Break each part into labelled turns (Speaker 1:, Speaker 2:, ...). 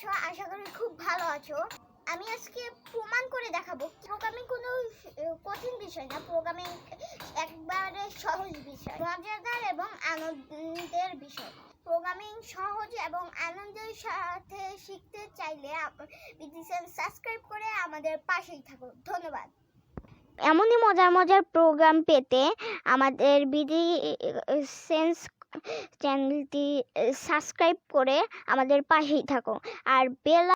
Speaker 1: আছো আশা করি খুব ভালো আছো। আমি আজকে প্রমাণ করে দেখাবো। প্রোগ্রামিং কোনো কঠিন বিষয় না। প্রোগ্রামিং একবারে সহজ বিষয়। মজাদার এবং আনন্দের বিষয়। প্রোগ্রামিং সহজ এবং আনন্দের সাথে শিখতে চাইলে বিডিসেন সাবস্ক্রাইব করে আমাদের পাশেই থাকুন। ধন্যবাদ। এমনই মজার মজার প্রোগ্রাম পেতে আমাদের বিডি সেন্স চ্যানেলটি সাবস্ক্রাইব করে আমাদের পাশেই থাকো। আর বেল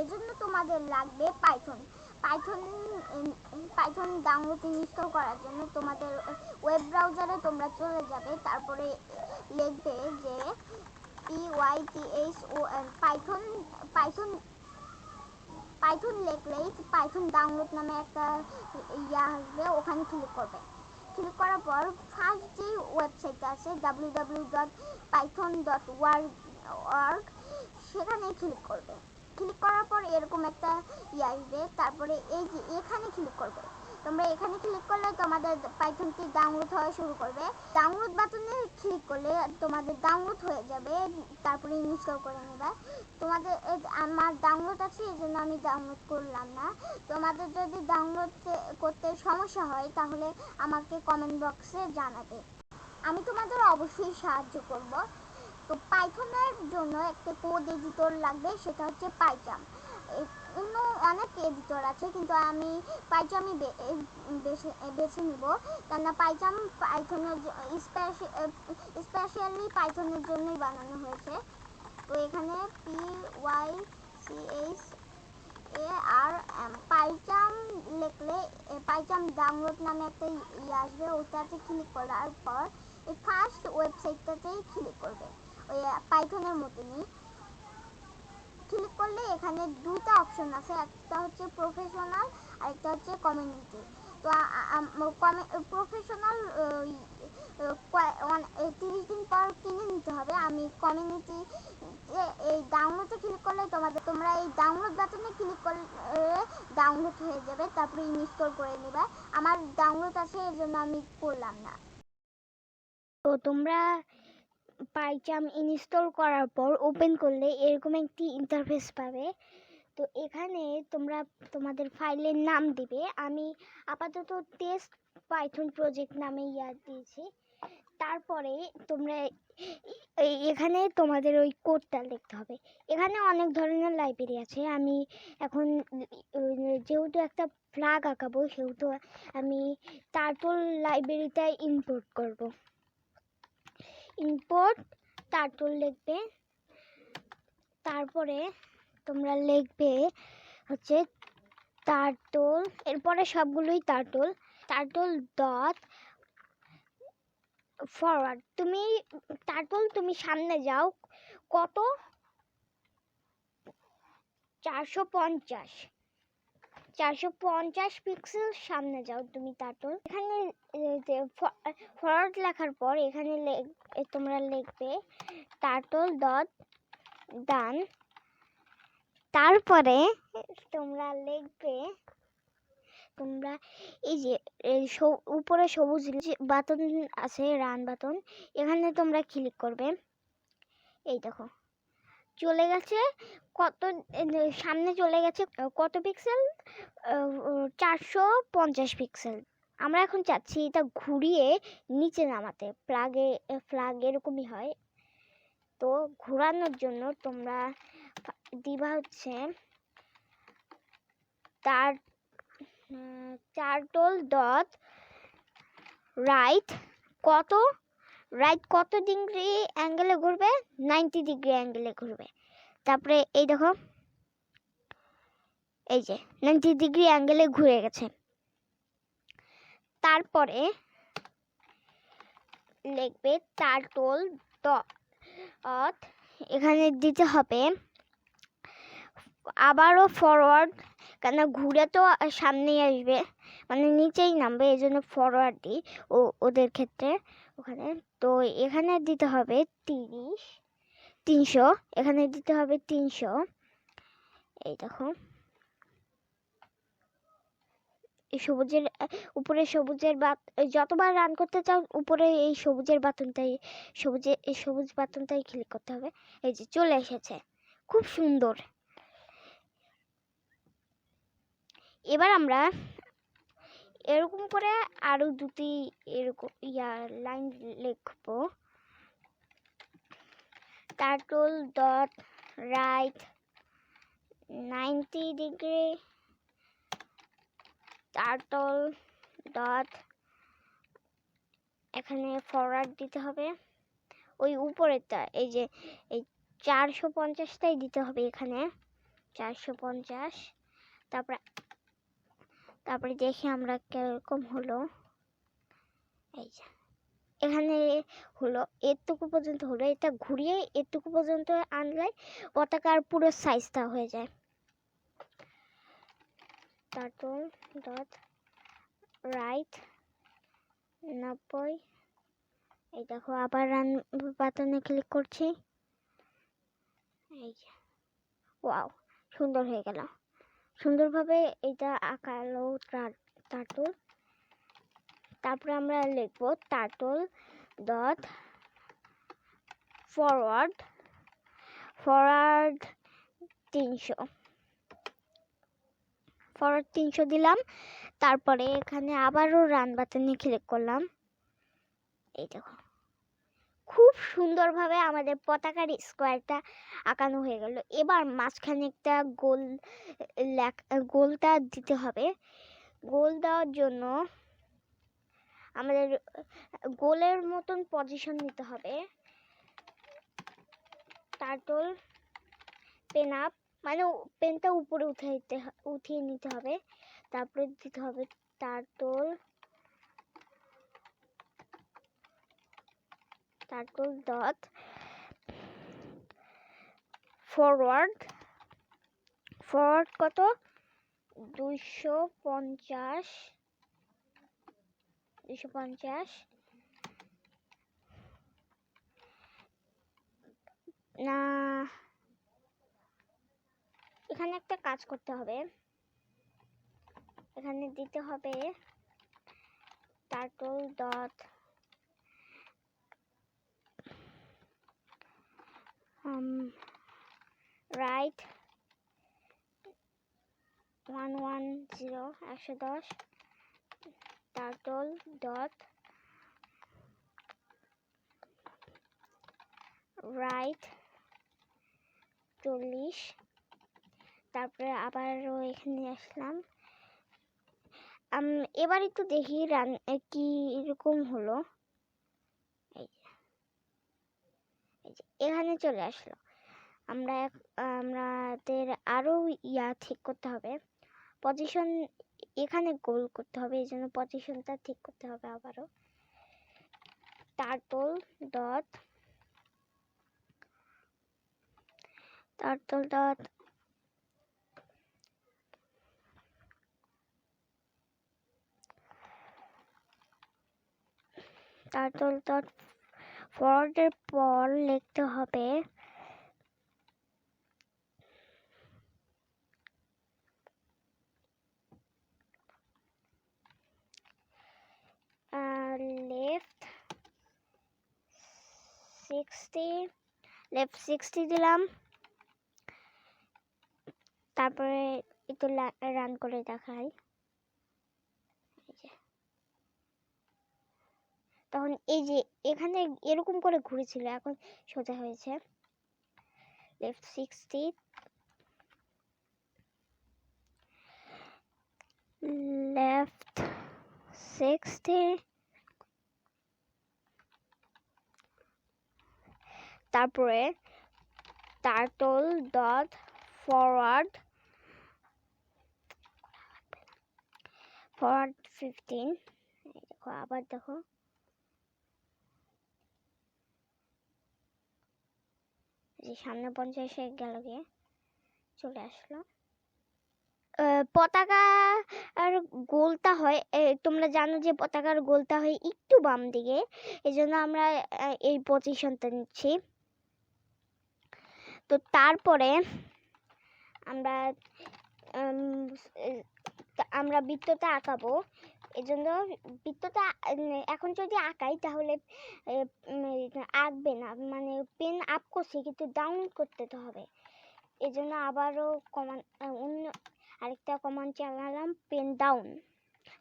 Speaker 1: এজন্য তোমাদের লাগবে Python. Python Python download install করার জন্য তোমাদের ওয়েব ব্রাউজারে তোমরা চলে যাবে। তারপরে লিখবে যে P Y T H O N Python Python Python লিখলেই পাইথন ডাউনলোড নামে একটা ইয়া আসবে, ওখানে ক্লিক করবে। ক্লিক করার পর ফার্স্ট যে ওয়েবসাইটটা আছে W W dot Python dot org সেখানে ক্লিক করবে। ক্লিক করার পর এরকম একটা ইয়ে আসবে। তারপরে এই যে এখানে ক্লিক করবে। তোমরা এখানে ক্লিক করলে তোমাদের পাইথনটি ডাউনলোড হওয়া শুরু করবে। ডাউনলোড বাটনে ক্লিক করলে তোমাদের ডাউনলোড হয়ে যাবে। তারপরে ইনস্টল করে নেবে। তোমাদের আমার ডাউনলোড আছে, এই জন্য আমি ডাউনলোড করলাম না। তোমাদের যদি ডাউনলোড করতে সমস্যা হয়, তাহলে আমাকে কমেন্ট বক্সে জানাবে। আমি তোমাদের অবশ্যই সাহায্য করব। তো পাইথনের জন্য একটা কোড এডিটর লাগবে সেটা হচ্ছে পাইচাম অন্য অনেক এডিটর আছে কিন্তু আমি পাইচামই বে- বেছে বেছে নিব। কেননা পাইচাম পাইথনের স্পেশালি পাইথনের জন্যই বানানো হয়েছে। তো এখানে P Y C H A R M PyCharm লিখলে এ, পাইচাম ডাউনলোড নামে একটা ইয়ে আসবে ওটাতে ক্লিক করার পর এই ফার্স্ট ওয়েবসাইটটাতেই ক্লিক করবে। ওই পাইথনের মতনই। ক্লিক করলে এখানে দুইটা অপশন আছে, একটা হচ্ছে প্রফেশনাল আর একটা হচ্ছে কমিউনিটি তো প্রফেশনাল তিরিশ দিন পর কিনে নিতে হবে। আমি কমিউনিটি এই ডাউনলোডে ক্লিক করলে তোমাদের, তোমরা এই ডাউনলোড বাটনে ক্লিক করলে ডাউনলোড হয়ে যাবে, তারপরে ইনস্টল করে নেবে। আমার ডাউনলোড আছে, এর জন্য আমি করলাম না। তো তোমরা পাইচাম ইনস্টল করার পর ওপেন করলে এরকম একটি ইন্টারফেস পাবে। তো এখানে তোমরা তোমাদের ফাইলের নাম দিবে। আমি আপাতত টেস্ট পাইথন প্রজেক্ট নামে ইয়া দিয়েছি। তারপরে তোমরা এখানে তোমাদের ওই কোডটা লিখতে হবে। এখানে অনেক ধরনের লাইব্রেরি আছে। আমি এখন যেহেতু একটা ফ্ল্যাগ আঁকাবো, সেহেতু আমি টার্টল লাইব্রেরিটাই ইম্পোর্ট করব। ইম্পোর্ট টার্টল লিখবে, তারপরে তোমরা লিখবে হচ্ছে টার্টল এরপরে সবগুলোই টার্টল টার্টল ডট ফরওয়ার্ড তুমি টার্টল তুমি সামনে যাও, কত? চারশো পঞ্চাশ। চারশো পঞ্চাশ পিক্সেল সামনে যাও তুমি টার্টল এখানে ফরওয়ার্ড লেখার পর এখানে তোমরা লিখবে টার্টল ডট ডান তারপরে তোমরা লিখবে, তোমরা এই যে উপরে সবুজ বাটন আছে রান বাটন এখানে তোমরা ক্লিক করবে। এই দেখো। চলে গেছে, কত সামনে চলে গেছে কত পিক্সেল চারশো পঞ্চাশ পিক্সেল আমরা এখন চাচ্ছি এটা ঘুরিয়ে নিচে নামাতে প্লাগে ফ্লাগ এরকমই হয়। তো ঘোরানোর জন্য তোমরা দিবা হচ্ছে তার চারটোল ডট রাইট কত? রাইট কত ডিগ্রি অ্যাঙ্গেলে ঘুরবে? নাইনটি ডিগ্রি অ্যাঙ্গেলে ঘুরবে। তারপরে এই দেখো, এই যে নাইনটি ডিগ্রি অ্যাঙ্গেলে ঘুরে গেছে। তারপরে লিখবে টার্টল ডট এখানে দিতে হবে। আবারও ফরওয়ার্ড কেন ঘুরে তো সামনেই আসবে মানে নিচেই নামবে, এই জন্য ফরওয়ার্ড দিই ও, ওদের ক্ষেত্রে। ওখানে। তো এখানে দিতে হবে তিরিশ, তিনশো, এখানে দিতে হবে তিনশো।
Speaker 2: এই দেখো। সবুজের উপরে সবুজের বাত যতবার রান করতে চাও, উপরে এই সবুজের বাটনটাই সবুজে, এই সবুজ বাটনটাই ক্লিক করতে হবে। এই যে চলে এসেছে। খুব সুন্দর। এবার আমরা এরকম করে আরও দুটি এরকম, ইয়া লাইন লিখব। Turtle dot right ninety degree turtle dot এখানে ফরওয়ার্ড দিতে হবে। ওই উপরেরটা, এই যে, এই চারশো পঞ্চাশটাই দিতে হবে এখানে, চারশো পঞ্চাশ। তারপরে তারপরে দেখি আমরা কীরকম হলো। এই যে, এখানে হলো এরটুকু পর্যন্ত হলো, এটা ঘুরিয়ে এরটুকু পর্যন্ত আনলে পতাকার পুরো সাইজটা হয়ে যায়। টার্টল ডট রাইট নব্বই, এই দেখো আবার রান বাটনে ক্লিক করছি। এই যে ওয়াও সুন্দর হয়ে গেল। সুন্দরভাবে এটা আঁকালো টার্টল। তারপরে আমরা লিখব টার্টল ডট ফরওয়ার্ড ফরওয়ার্ড তিনশো। ফরওয়ার্ড তিনশো দিলাম। তারপরে এখানে আবারও রান বাটনে ক্লিক করলাম। এই দেখো। খুব সুন্দরভাবে আমাদের পতাকার স্কোয়ারটা আঁকানো হয়ে গেল। এবার মাঝখানে একটা গোল গোলটা দিতে হবে। গোল দেওয়ার জন্য আমাদের গোলের মতন পজিশন নিতে হবে। টার্টল, পেন আপ মানে পেনটা উপরে উঠে উঠিয়ে নিতে হবে। তারপরে দিতে হবে turtle. Turtle dot forward forward কত? দুইশো পঞ্চাশ দুইশো পঞ্চাশ। না, এখানে একটা কাজ করতে হবে। এখানে দিতে হবে turtle dot right one one zero একশো দশ। টার্টল ডট রাইট চল্লিশ। তারপরে আবারও এখানে আসলাম। এবার একটু দেখি রান কি এরকম হলো এই যে এই যে এখানে চলে আসলো। আমরা আমাদের আরও ইয়া ঠিক করতে হবে। পজিশন এখানে গোল করতে হবে, এই জন্য পজিশনটা ঠিক করতে হবে আবারও। Turtle dot turtle dot turtle dot ফরওয়ার্ডের পর লিখতে হবে লেফট সিক্সটি লেফট সিক্সটি দিলাম। তারপরে একটু রান করে দেখাই এই যে। তখন এই যে এখানে এরকম করে ঘুরেছিল, এখন সোজা হয়েছে। লেফট সিক্সটি লেফট সিক্সটি তারপরে turtle dot forward forward fifteen দেখো, আবার দেখো। যে সামনে পঞ্চাশে গেল গিয়ে চলে আসলো। আহ, পতাকা আর গোলটা হয় তোমরা জানো যে পতাকার গোলটা হয় একটু বাম দিকে এই জন্য আমরা এই পজিশনটা নিচ্ছি। তো তারপরে আমরা আমরা বৃত্তটা আঁকাবো। এজন্য বৃত্তটা উম, এখন যদি আঁকাই তাহলে আঁকবে না মানে পেন আপ করছি কিন্তু ডাউন করতে তো হবে। এজন্য আবারও কমান অন্য আরেকটা কমান চালালাম পেন ডাউন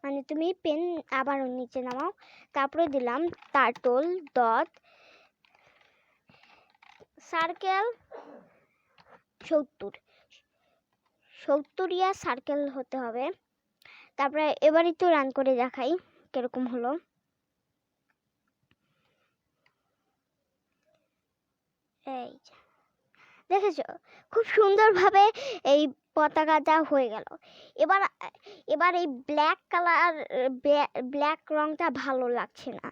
Speaker 2: মানে তুমি পেন আবারও নিচে নামাও তারপরে দিলাম টার্টল ডট সার্কেল সত্তর। সত্তর সত্তরিয়া সার্কেল হতে হবে। তারপরে এবার একটু রান করে দেখাই কীরকম হলো। এই। দেখেছ? খুব সুন্দরভাবে এই পতাকাটা হয়ে গেল। এবার এবার এই ব্ল্যাক কালার ব্ল্যাক রংটা ভালো লাগছে না।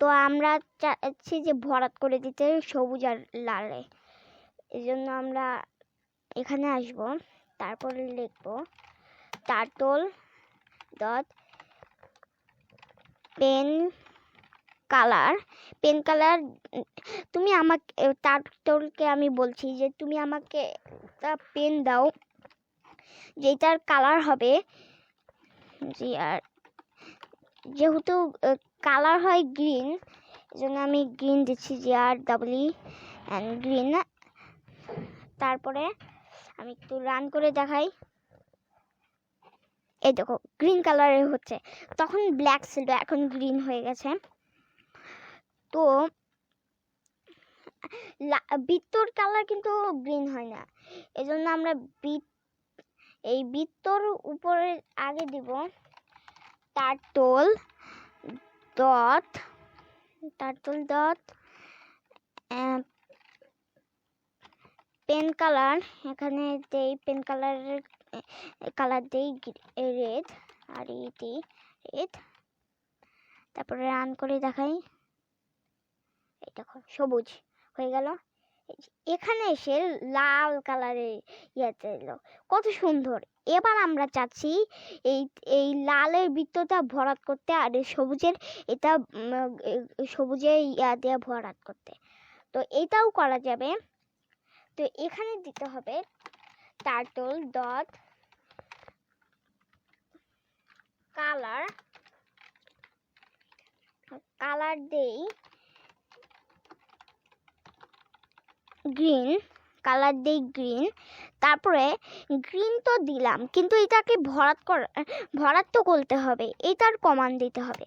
Speaker 2: তো আমরা চাচ্ছি যে ভরাট করে দিতে সবুজ আর লালে। এই জন্য আমরা এখানে আসব, তারপরে লিখব turtle dot pen colour pen colour তুমি আমাকে টার্টলকে আমি বলছি যে তুমি আমাকে একটা পেন দাও যেটার কালার হবে, জি, আর যেহেতু কালার হয় গ্রিন জন্য আমি গ্রিন দিচ্ছি, জি, আর ডাবলি অ্যান্ড গ্রিন তারপরে আমি একটু রান করে দেখাই। এই দেখো গ্রিন কালারের হচ্ছে। তখন ব্ল্যাক ছিল, এখন গ্রিন হয়ে গেছে। তো বৃত্তর কালার কিন্তু গ্রিন হয় না। এজন্য আমরা বৃত্ত এই বৃত্তর উপরে আগে দিব turtle dot turtle dot pen colour এখানে দেই পেন কালারের কালার দেই রেড আর দিই রেড তারপরে রান করে দেখাই। এই দেখো, সবুজ হয়ে গেল। এখানে এসে লাল কালারের ইয়েতে এলো। কত সুন্দর। এবার আমরা চাচ্ছি এই এই লালের বৃত্তটা ভরাট করতে আর সবুজের এটা সবুজের ইয়া দিয়ে ভরাট করতে। তো এটাও করা যাবে। তো এখানে দিতে হবে টার্টল ডট কালার কালার দেই। গ্রিন, কালার দেই গ্রিন। তারপরে গ্রিন তো দিলাম, কিন্তু এটাকে ভরাট কর, ভরাট তো করতে হবে, এটার কমান্ড দিতে হবে।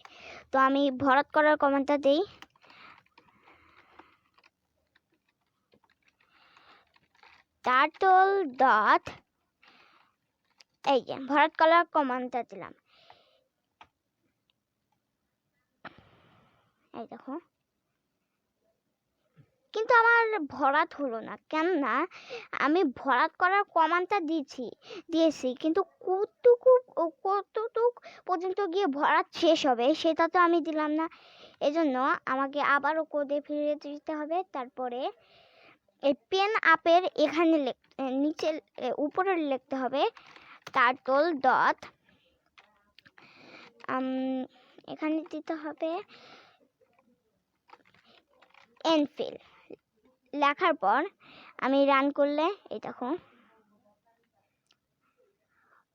Speaker 2: তো আমি ভরাট করার কমান্ডটা দেই। টার্টল ডট, এই যে, ভরাট করার কমান্ডটা দিলাম। এই দেখো। কিন্তু আমার ভরাট হলো না, কেননা আমি ভরাট করার কমানটা দিয়েছি দিয়েছি, কিন্তু কতটুকু, কতটুক পর্যন্ত গিয়ে ভরাট শেষ হবে সেটা তো আমি দিলাম না। এজন্য আমাকে আবারও কোডে ফিরে দিতে হবে, তারপরে এই পেন আপের এখানে নিচে উপরে লিখতে হবে টার্টল ডট এখানে দিতে হবে এনফিল লেখার পর আমি রান করলে, এই দেখো।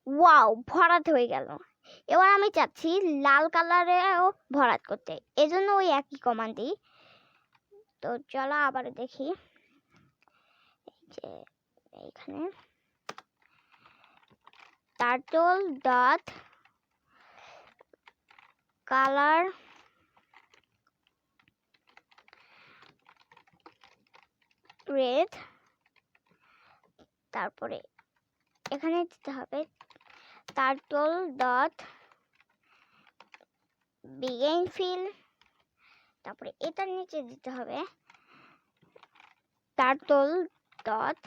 Speaker 2: ওয়াও ভরাট হয়ে গেল। এবার আমি চাচ্ছি লাল কালারেও ভরাট করতে। এজন্য ওই একই কমান্ড দিই। তো চলো আবার দেখি। যে, এইখানে। টার্টল ডট কালার রেড তারপরে এখানে দিতে হবে টার্টল ডট বিগেন ফিল তারপরে এটার নিচে দিতে হবে টার্টল ডট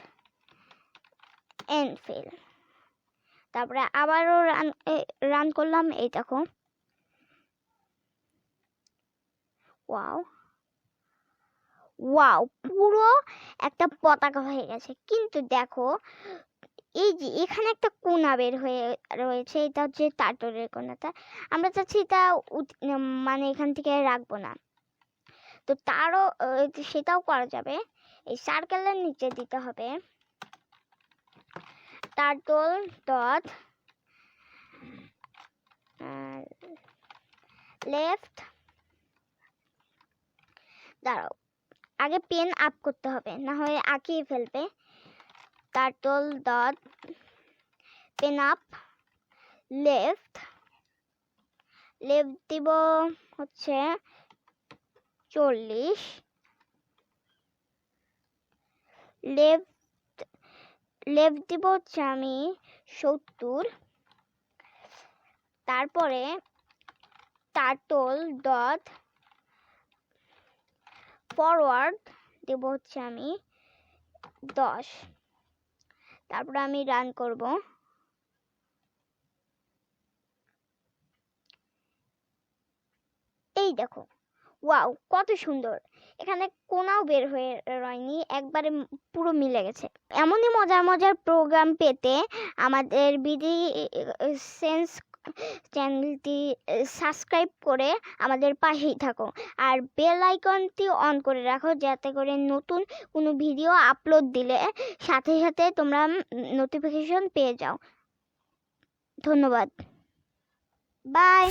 Speaker 2: এন্ড ফিল তারপরে আবারও রান রান করলাম, এই দেখো। ওয়াও ওয়াও পুরো একটা পতাকা হয়ে গেছে। কিন্তু দেখো, এই যে এখানে একটা কোনা বের হয়ে রয়েছে, এটা হচ্ছে টাটরের কোনাটা আমরা চাচ্ছি এটা মানে এখান থেকে রাখব না। তো তারও সেটাও করা যাবে। এই সার্কেলের নিচে দিতে হবে। টার্টল ডট লেফট দাঁড়াও। আগে পেন আপ করতে হবে, না হয় আঁকিয়ে ফেলবে। Turtle, dot, pen up, left. Left দিব হচ্ছে চল্লিশ। লেফট লেফট দিব হচ্ছে আমি সত্তর। তারপরে টার্টল, ডট ফরওয়ার্ড দেব হচ্ছে আমি দশ। তারপরে আমি রান করব। এই দেখো ওয়াও কত সুন্দর। এখানে কোনাও বের হয়ে রয়নি, একবারে পুরো মিলে গেছে। এমনই মজার মজার প্রোগ্রাম পেতে আমাদের বিডি সেন্স চ্যানেলটি সাবস্ক্রাইব করে আমাদের পাশেই থাকো। আর বেল আইকনটি অন করে রাখো যাতে করে নতুন কোনো ভিডিও আপলোড দিলে সাথে সাথে তোমরা নোটিফিকেশন পেয়ে যাও। ধন্যবাদ। বাই